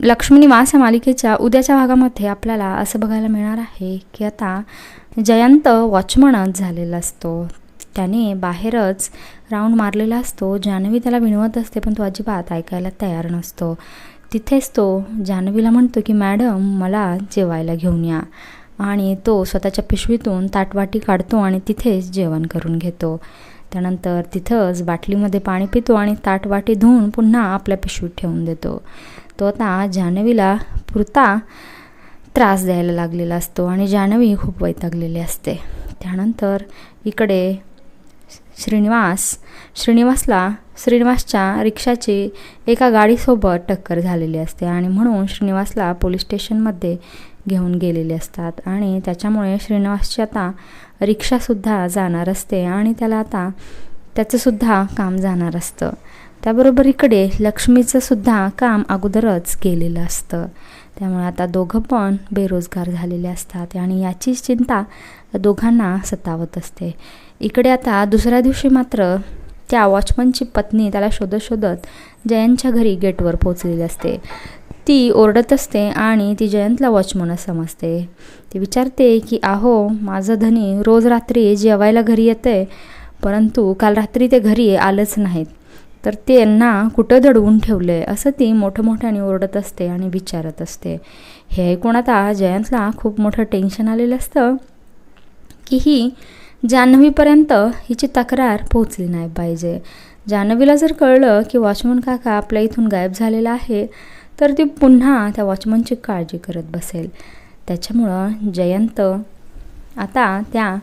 लक्ष्मी निवास या मालिकेच्या उद्याच्या भागामध्ये आपल्याला असं बघायला मिळणार आहे की आता जयंत वॉचमनच झालेला असतो. त्याने बाहेरच राऊंड मारलेला असतो. जान्हवी त्याला विनवत असते पण तो अजिबात ऐकायला तयार नसतो. तिथेच तो जान्हवीला म्हणतो की मॅडम मला जेवायला घेऊन या. आणि तो स्वतःच्या पिशवीतून ताटवाटी काढतो आणि तिथेच जेवण करून घेतो. त्यानंतर तिथंच बाटलीमध्ये पाणी पितो आणि ताटवाटी धुवून पुन्हा आपल्या पिशवीत ठेवून देतो. तो आता जान्हवीला पुरता त्रास द्यायला लागलेला असतो आणि जान्हवी खूप वैतागलेली असते. त्यानंतर इकडे श्रीनिवास. श्रीनिवासला श्रीनिवासच्या रिक्षाची एका गाडीसोबत टक्कर झालेली असते आणि म्हणून श्रीनिवासला पोलीस स्टेशनमध्ये घेऊन गेलेले असतात आणि त्याच्यामुळे श्रीनिवासची आता रिक्षासुद्धा जाणार असते आणि त्याला आता त्याचंसुद्धा काम जाणार असतं. त्याबरोबर इकडे लक्ष्मीचंसुद्धा काम अगोदरच केलेलं असतं. त्यामुळे आता दोघं पण बेरोजगार झालेले असतात आणि याचीच चिंता दोघांना सतावत असते. इकडे आता दुसऱ्या दिवशी मात्र त्या वॉचमनची पत्नी त्याला शोधत शोधत जयंतच्या घरी गेटवर पोचलेली असते. ती ओरडत असते आणि ती जयंतला वॉचमनच समजते. ती विचारते की आहो माझं धनी रोज रात्री जेवायला घरी येते परंतु काल रात्री ते घरी आलंच नाहीत. तर त्यांना कुठं दडवून ठेवलं आहे असं ती मोठं मोठ्याने ओरडत असते आणि विचारत असते. हे ऐकून आता जयंतला खूप मोठं टेन्शन आलेलं असतं की ही जान्हवीपर्यंत हिची तक्रार पोहोचली नाही पाहिजे. जान्हवीला जर कळलं की वॉचमन काका आपल्या इथून गायब झालेला आहे तर ती पुन्हा त्या वॉचमनची काळजी करत बसेल. त्याच्यामुळं जयंत आता त्या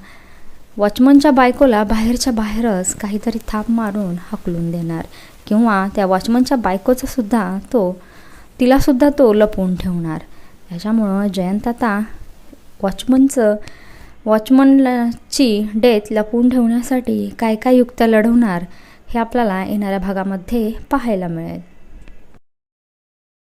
वॉचमनच्या बायकोला बाहेरच्या बाहेरच काहीतरी थाप मारून हकलून देणार. किंवा त्या वॉचमनच्या बायकोचासुद्धा तो तिलासुद्धा तो लपवून ठेवणार. त्याच्यामुळं जयंत आता वॉचमनचं वॉचमनची डेथ लपवून ठेवण्यासाठी काय काय युक्त्या लढवणार हे आपल्याला येणाऱ्या भागामध्ये पाहायला मिळेल.